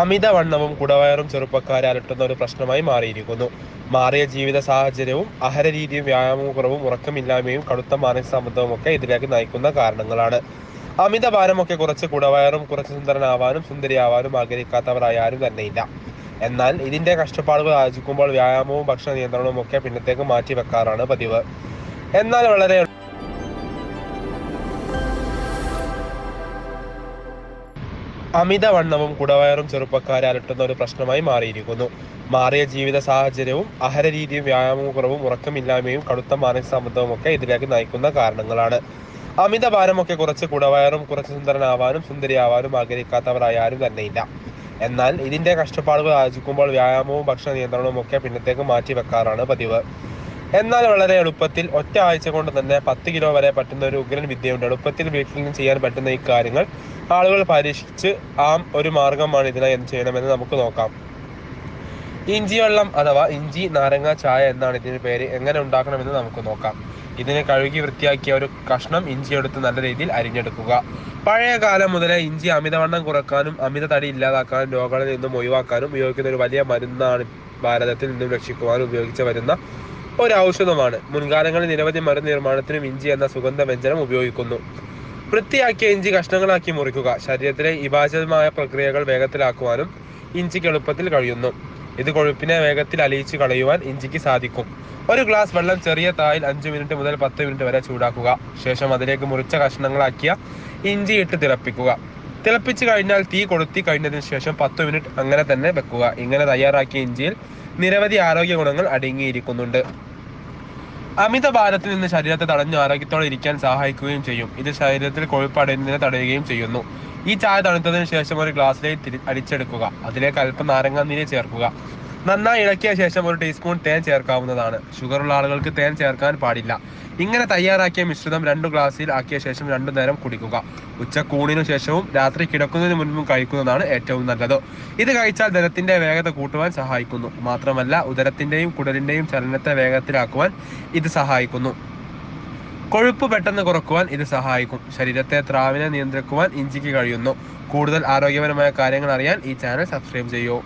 അമിതവണ്ണവും കുടവയറും ചെറുപ്പക്കാരെ അലട്ടുന്ന ഒരു പ്രശ്നമായി മാറിയിരിക്കുന്നു. മാറിയ ജീവിത സാഹചര്യവും ആഹാരരീതിയും വ്യായാമക്കുറവും ഉറക്കമില്ലായ്മയും കടുത്ത മാനസിക സമ്മർദ്ദവും ഒക്കെ ഇതിലേക്ക് നയിക്കുന്ന കാരണങ്ങളാണ്. അമിത അമിതഭാരമൊക്കെ കുറച്ച് കുടവയറും കുറച്ച് സുന്ദരനാവാനും സുന്ദരിയാവാനും ആഗ്രഹിക്കാത്തവരായി ആരും തന്നെയില്ല. എന്നാൽ ഇതിന്റെ കഷ്ടപ്പാടുകൾ ആചിക്കുമ്പോൾ വ്യായാമവും ഭക്ഷണ നിയന്ത്രണവും ഒക്കെ പിന്നത്തേക്ക് മാറ്റി വെക്കാറാണ് പതിവ്. എന്നാൽ വളരെ അമിതവണ്ണവും കുടവയറും ചെറുപ്പക്കാരെ അലട്ടുന്ന ഒരു പ്രശ്നമായി മാറിയിരിക്കുന്നു. മാറിയ ജീവിത സാഹചര്യവും ആഹാരരീതിയും വ്യായാമക്കുറവും ഉറക്കമില്ലായ്മയും കടുത്ത മാനസിക സമ്മർദ്ദവും ഒക്കെ ഇതിലേക്ക് നയിക്കുന്ന കാരണങ്ങളാണ്. അമിത അമിതഭാരമൊക്കെ കുറച്ച് കുടവയറും കുറച്ച് സുന്ദരനാവാനും സുന്ദരിയാവാനും ആഗ്രഹിക്കാത്തവരായാലും തന്നെയില്ല. എന്നാൽ ഇതിന്റെ കഷ്ടപ്പാടുകൾ ആചിക്കുമ്പോൾ വ്യായാമവും ഭക്ഷണ നിയന്ത്രണവും ഒക്കെ പിന്നത്തേക്ക് മാറ്റി വെക്കാറാണ് പതിവ്. എന്നാൽ വളരെ എളുപ്പത്തിൽ ഒറ്റ ആഴ്ച കൊണ്ട് തന്നെ പത്ത് കിലോ വരെ പറ്റുന്ന ഒരു ഉഗ്രൻ വിദ്യയുണ്ട്. എളുപ്പത്തിൽ വീട്ടിൽ നിന്ന് ചെയ്യാൻ പറ്റുന്ന ഈ കാര്യങ്ങൾ ആളുകൾ പരീക്ഷിച്ച് ആ ഒരു മാർഗമാണ് ഇതിനായി എന്ത് ചെയ്യണമെന്ന് നമുക്ക് നോക്കാം. ഇഞ്ചി വെള്ളം അഥവാ ഇഞ്ചി നാരങ്ങ ചായ എന്നാണ് ഇതിന് പേര്. എങ്ങനെ ഉണ്ടാക്കണമെന്ന് നമുക്ക് നോക്കാം. ഇതിനെ കഴുകി വൃത്തിയാക്കിയ ഒരു കഷ്ണം ഇഞ്ചി എടുത്ത് നല്ല രീതിയിൽ അരിഞ്ഞെടുക്കുക. പഴയ കാലം മുതലേ ഇഞ്ചി അമിതവണ്ണം കുറക്കാനും അമിത തടി ഇല്ലാതാക്കാനും രോഗങ്ങളിൽ നിന്നും ഒഴിവാക്കാനും ഉപയോഗിക്കുന്ന ഒരു വലിയ മരുന്നാണ് ഭാരതത്തിൽ നിന്നും രക്ഷിക്കുവാനും ഉപയോഗിച്ച് വരുന്ന ഒരു ഔഷധമാണ് മുൻകാലങ്ങളിൽ നിരവധി മരുന്ന് നിർമ്മാണത്തിനും ഇഞ്ചി എന്ന സുഗന്ധ വ്യഞ്ജനം ഉപയോഗിക്കുന്നു. വൃത്തിയാക്കിയ ഇഞ്ചി കഷ്ണങ്ങളാക്കി മുറിക്കുക ശരീരത്തിലെ വിഭാജനമായ പ്രക്രിയകൾ വേഗത്തിലാക്കുവാനും ഇഞ്ചിക്ക് എളുപ്പത്തിൽ കഴിയുന്നു. ഇത് കൊഴുപ്പിനെ വേഗത്തിൽ അലിയിച്ചു കളയുവാൻ ഇഞ്ചിക്ക് സാധിക്കും. ഒരു ഗ്ലാസ് വെള്ളം ചെറിയ തായിൽ അഞ്ചു മിനിറ്റ് മുതൽ പത്ത് മിനിറ്റ് വരെ ചൂടാക്കുക. ശേഷം അതിലേക്ക് മുറിച്ച കഷ്ണങ്ങളാക്കിയ ഇഞ്ചി ഇട്ട് തിളപ്പിക്കുക. തിളപ്പിച്ചു കഴിഞ്ഞാൽ തീ കൊളുത്തി കഴിഞ്ഞതിന് ശേഷം പത്ത് മിനിറ്റ് അങ്ങനെ തന്നെ വെക്കുക. ഇങ്ങനെ തയ്യാറാക്കിയ ഇഞ്ചിയിൽ നിരവധി ആരോഗ്യ ഗുണങ്ങൾ അടങ്ങിയിരിക്കുന്നുണ്ട്. അമിത ഭാരത്തിൽ നിന്ന് ശരീരത്തെ തടഞ്ഞു ആരോഗ്യത്തോടെ ഇരിക്കാൻ സഹായിക്കുകയും ചെയ്യും. ഇത് ശരീരത്തിൽ കൊഴുപ്പ് അടയുന്നതിനെ തടയുകയും ചെയ്യുന്നു. ഈ ചായ തണുത്തതിന് ശേഷം ഒരു ഗ്ലാസ്സിലേക്ക് അടിച്ചെടുക്കുക. അതിലേക്ക് അല്പം നാരങ്ങാനീര് ചേർക്കുക. നന്നായി ഇളക്കിയ ശേഷം ഒരു ടീസ്പൂൺ തേൻ ചേർക്കാവുന്നതാണ്. ഷുഗറുള്ള ആളുകൾക്ക് തേൻ ചേർക്കാൻ പാടില്ല. ഇങ്ങനെ തയ്യാറാക്കിയ മിശ്രിതം രണ്ട് ഗ്ലാസ്സിൽ ആക്കിയ ശേഷം രണ്ടു നേരം കുടിക്കുക. ഉച്ചക്കൂണിനു ശേഷവും രാത്രി കിടക്കുന്നതിന് മുൻപും കഴിക്കുന്നതാണ് ഏറ്റവും നല്ലത്. ഇത് കഴിച്ചാൽ ദരത്തിന്റെ വേഗത കൂട്ടുവാൻ സഹായിക്കുന്നു. മാത്രമല്ല ഉദരത്തിന്റെയും കുടലിന്റെയും ചലനത്തെ വേഗത്തിലാക്കുവാൻ ഇത് സഹായിക്കുന്നു. കൊഴുപ്പ് പെട്ടെന്ന് കുറക്കുവാൻ ഇത് സഹായിക്കും. ശരീരത്തെ ത്രാവിനെ നിയന്ത്രിക്കുവാൻ ഇഞ്ചിക്ക് കഴിയുന്നു. കൂടുതൽ ആരോഗ്യപരമായ കാര്യങ്ങൾ അറിയാൻ ഈ ചാനൽ സബ്സ്ക്രൈബ് ചെയ്യൂ.